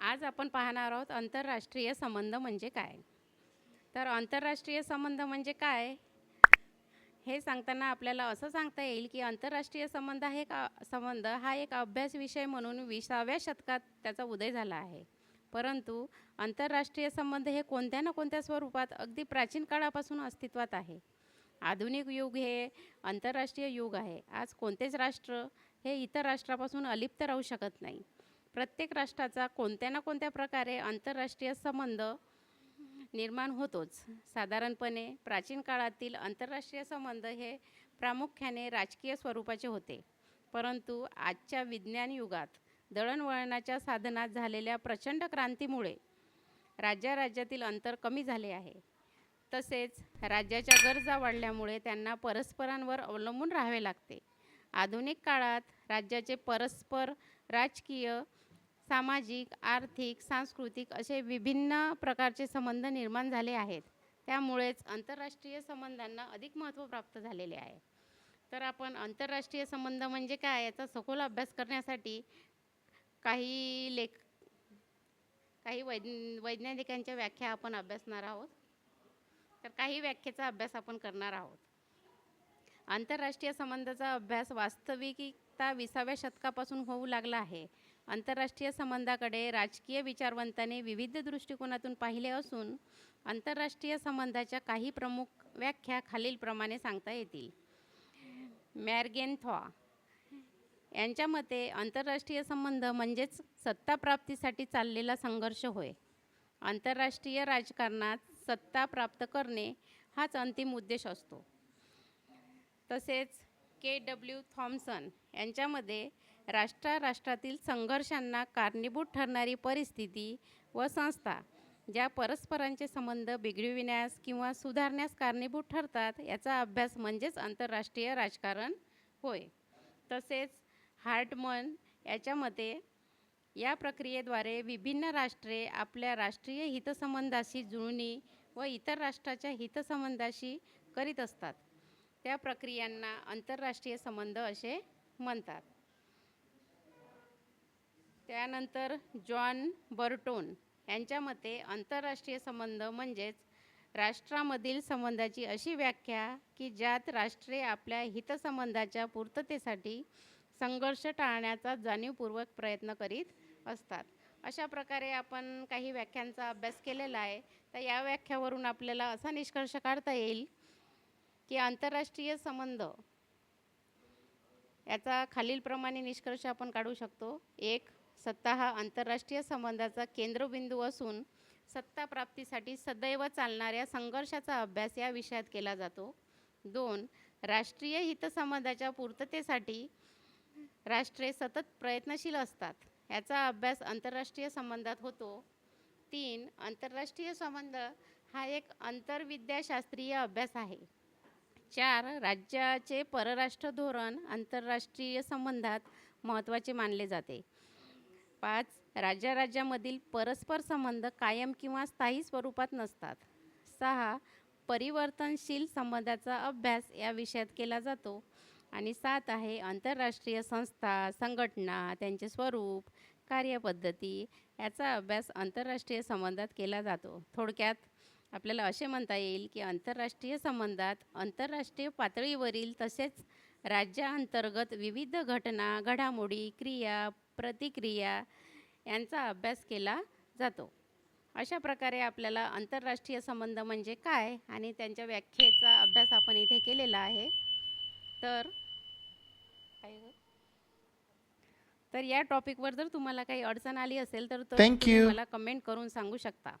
आज आपण पाहणार आहोत आंतरराष्ट्रीय संबंध म्हणजे काय? तर आंतरराष्ट्रीय संबंध म्हणजे काय? हे सांगताना आपल्याला असं सांगता येईल की आंतरराष्ट्रीय संबंध हे का संबंध हा एक अभ्यास विषय म्हणून विसाव्या शतकात त्याचा उदय झाला आहे. परंतु आंतरराष्ट्रीय संबंध हे कोणत्या ना कोणत्या स्वरूपात अगदी प्राचीन काळापासून अस्तित्वात आहे. आधुनिक युग हे आंतरराष्ट्रीय युग आहे. आज कोणतेच राष्ट्र हे इतर राष्ट्रापासून अलिप्त राहू शकत नाही. प्रत्येक राष्ट्राचा कोणत्या ना कोणत्या प्रकारे आंतरराष्ट्रीय संबंध निर्माण होतोच. साधारणपणे प्राचीन काळातील आंतरराष्ट्रीय संबंध हे प्रामुख्याने राजकीय स्वरूपाचे होते. परंतु आजच्या विज्ञान युगात दळणवळणाच्या साधनात झालेल्या प्रचंड क्रांतीमुळे राज्याराज्यातील अंतर कमी झाले आहे. तसेच राज्याच्या गरजा वाढल्यामुळे त्यांना परस्परांवर अवलंबून राहावे लागते. आधुनिक काळात राज्याचे परस्पर राजकीय सामाजिक आर्थिक सांस्कृतिक असे विभिन्न प्रकारचे संबंध निर्माण झाले आहेत. त्यामुळेच आंतरराष्ट्रीय संबंधांना अधिक महत्त्व प्राप्त झालेले आहे. तर आपण आंतरराष्ट्रीय संबंध म्हणजे काय याचा सखोल अभ्यास करण्यासाठी काही लेख काही वैज् वैज्ञानिकांच्या व्याख्या आपण अभ्यासणार आहोत. तर काही व्याख्येचा अभ्यास आपण करणार आहोत. आंतरराष्ट्रीय संबंधाचा अभ्यास वास्तविकता विसाव्या शतकापासून होऊ लागला आहे. आंतरराष्ट्रीय संबंधाकडे राजकीय विचारवंतांनी विविध दृष्टिकोनातून पाहिले असून आंतरराष्ट्रीय संबंधाच्या काही प्रमुख व्याख्या खालीलप्रमाणे सांगता येतील. मॅर्गेनथॉ यांच्या मते आंतरराष्ट्रीय संबंध म्हणजेच सत्ताप्राप्तीसाठी चाललेला संघर्ष होय. आंतरराष्ट्रीय राजकारणात सत्ता प्राप्त करणे हाच अंतिम उद्देश असतो. तसेच के डब्ल्यू थॉम्सन यांच्यामध्ये राष्ट्राराष्ट्रातील संघर्षांना कारणीभूत ठरणारी परिस्थिती व संस्था ज्या परस्परांचे संबंध बिघडविण्यास किंवा सुधारण्यास कारणीभूत ठरतात याचा अभ्यास म्हणजेच आंतरराष्ट्रीय राजकारण होय. तसेच हार्टमन याच्या मते या प्रक्रियेद्वारे विभिन्न राष्ट्रे आपल्या राष्ट्रीय हितसंबंधाशी जुळणी व इतर राष्ट्राच्या हितसंबंधाशी करीत असतात. त्या प्रक्रियांना आंतरराष्ट्रीय संबंध असे म्हणतात. त्यानंतर जॉन बर्टोन यांच्या मते आंतरराष्ट्रीय संबंध म्हणजेच राष्ट्रामधील संबंधाची अशी व्याख्या की ज्यात राष्ट्रे आपल्या हितसंबंधाच्या पूर्ततेसाठी संघर्ष टाळण्याचा जाणीवपूर्वक प्रयत्न करीत असतात. अशा प्रकारे आपण काही व्याख्यांचा अभ्यास केलेला आहे. तर या व्याख्यावरून आपल्याला असा निष्कर्ष काढता येईल की आंतरराष्ट्रीय संबंध याचा खालीलप्रमाणे निष्कर्ष आपण काढू शकतो. एक सत्ता हा आंतरराष्ट्रीय संबंधाचा केंद्रबिंदू असून सत्ता प्राप्तीसाठी सदैव चालणाऱ्या संघर्षाचा अभ्यास या विषयात केला जातो. दोन राष्ट्रीय हितसंबंधाच्या पूर्ततेसाठी राष्ट्रे सतत प्रयत्नशील असतात याचा अभ्यास आंतरराष्ट्रीय संबंधात होतो. तीन आंतरराष्ट्रीय संबंध हा एक आंतरविद्याशास्त्रीय अभ्यास आहे. चार राज्याचे परराष्ट्र धोरण आंतरराष्ट्रीय संबंधात महत्त्वाचे मानले जाते. पाच राज्याराज्यामधील परस्पर संबंध कायम किंवा स्थायी स्वरूपात नसतात. सहा परिवर्तनशील संबंधाचा अभ्यास या विषयात केला जातो. आणि सात आहे आंतरराष्ट्रीय संस्था संघटना त्यांचे स्वरूप कार्यपद्धती याचा अभ्यास आंतरराष्ट्रीय संबंधात केला जातो. थोडक्यात आपल्याला असे म्हणता येईल की आंतरराष्ट्रीय संबंधात आंतरराष्ट्रीय पातळीवरील तसेच राज्याअंतर्गत विविध घटना घडामोडी क्रिया प्रतिक्रिया यांचा अभ्यास केला जातो अशा प्रकारे आपल्याला आंतरराष्ट्रीय संबंध म्हणजे काय आणि त्यांच्या व्याख्येचा अभ्यास आपण इथे केलेला आहे तर? तर या टॉपिकवर जर तुम्हाला काही अडचण आली असेल तर तुम्ही. मला कमेंट करून सांगू शकता